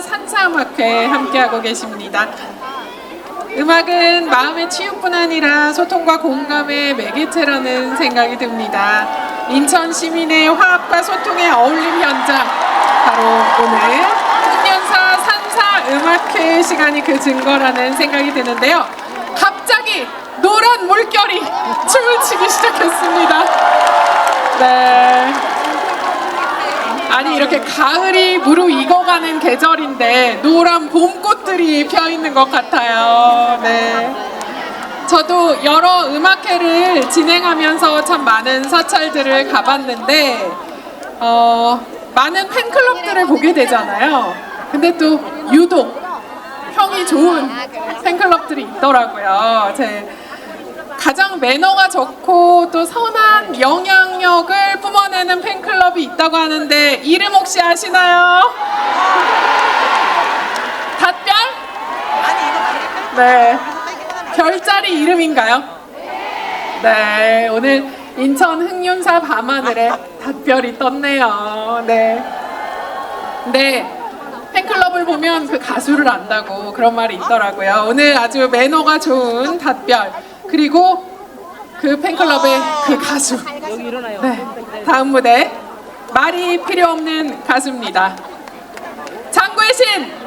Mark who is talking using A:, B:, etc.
A: 산사음악회 함께하고 계십니다. 음악은 마음의 치유뿐 아니라 소통과 공감의 매개체라는 생각이 듭니다. 인천 시민의 화합과 소통의 어울림 현장 바로 오늘 흥윤사 산사 음악회 시간이 그 증거라는 생각이 드는데요. 갑자기 노란 물결이 춤을 추기 시작했습니다. 네. 아니 이렇게 가을이 무르익어가는 계절인데 노란 봄꽃들이 펴 있는 것 같아요. 네. 저도 여러 음악회를 진행하면서 참 많은 사찰들을 가봤는데 어, 많은 팬클럽들을 보게 되잖아요. 근데 또 유독 평이 좋은 팬클럽들이 있더라고요. 제 가장 매너가 좋고 또 선한 영향력을 뿜어내는 팬 클럽이 있다고 하는데 이름 혹시 아시나요? 닷별? 네. 별자리 이름인가요? 네. 오늘 인천 흥윤사 밤하늘에 닷별이 떴네요. 네. 네. 팬클럽을 보면 그 가수를 안다고 그런 말이 있더라고요. 오늘 아주 매너가 좋은 닷별 그리고 그 팬클럽의 그 가수. 네. 다음 무대 말이 필요 없는 가수입니다. 장구의 신